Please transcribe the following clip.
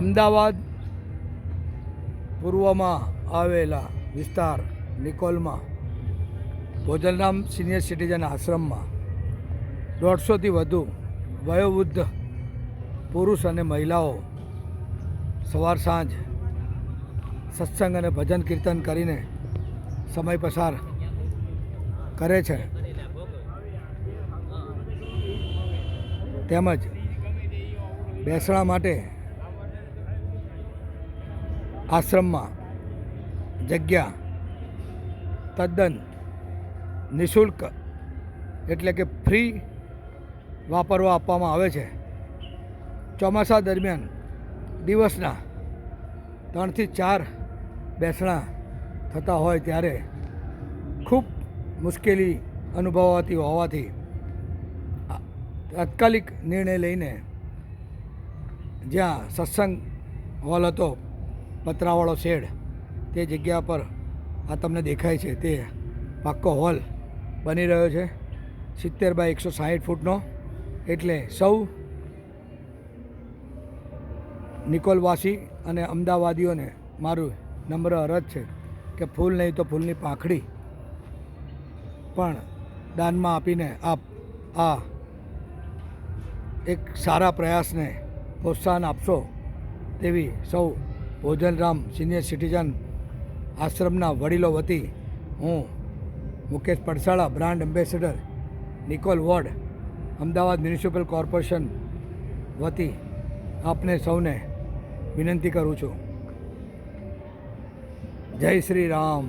અમદાવાદ પૂર્વમાં આવેલા વિસ્તાર નિકોલમાં ભોજનરામ સિનિયર સિટીઝન આશ્રમમાં દોઢસોથી વધુ વયોવૃદ્ધ પુરુષ અને મહિલાઓ સવાર સાંજ સત્સંગ અને ભજન કીર્તન કરીને સમય પસાર કરે છે. તેમજ બેસણા માટે આશ્રમમાં જગ્યા તદ્દન નિઃશુલ્ક એટલે કે ફ્રી વાપરવા આપવામાં આવે છે. ચોમાસા દરમિયાન દિવસના ત્રણથી ચાર બેસણા થતા હોય ત્યારે ખૂબ મુશ્કેલી અનુભવાતી હોવાથી તાત્કાલિક નિર્ણય લઈને જ્યાં સત્સંગ હોલ હતો પતરાવાળો શેડ, તે જગ્યા પર આ તમને દેખાય છે, તે પાક્કો હોલ બની રહ્યો છે. સિત્તેર બાય એકસો સાહીઠ ફૂટનો. એટલે સૌ નિકોલવાસી અને અમદાવાદીઓને મારું નમ્ર અરજ છે કે ફૂલ નહીં તો ફૂલની પાંખડી પણ દાનમાં આપીને આપ આ એક સારા પ્રયાસને પ્રોત્સાહન આપશો તેવી સૌ ભોજનરામ સિનિયર સિટીઝન આશ્રમના વડીલો વતી હું Mukesh Padsala brand ambassador Nikol ward Ahmedabad municipal corporation વતી આપને સૌને વિનંતી કરું છું. જય શ્રી રામ.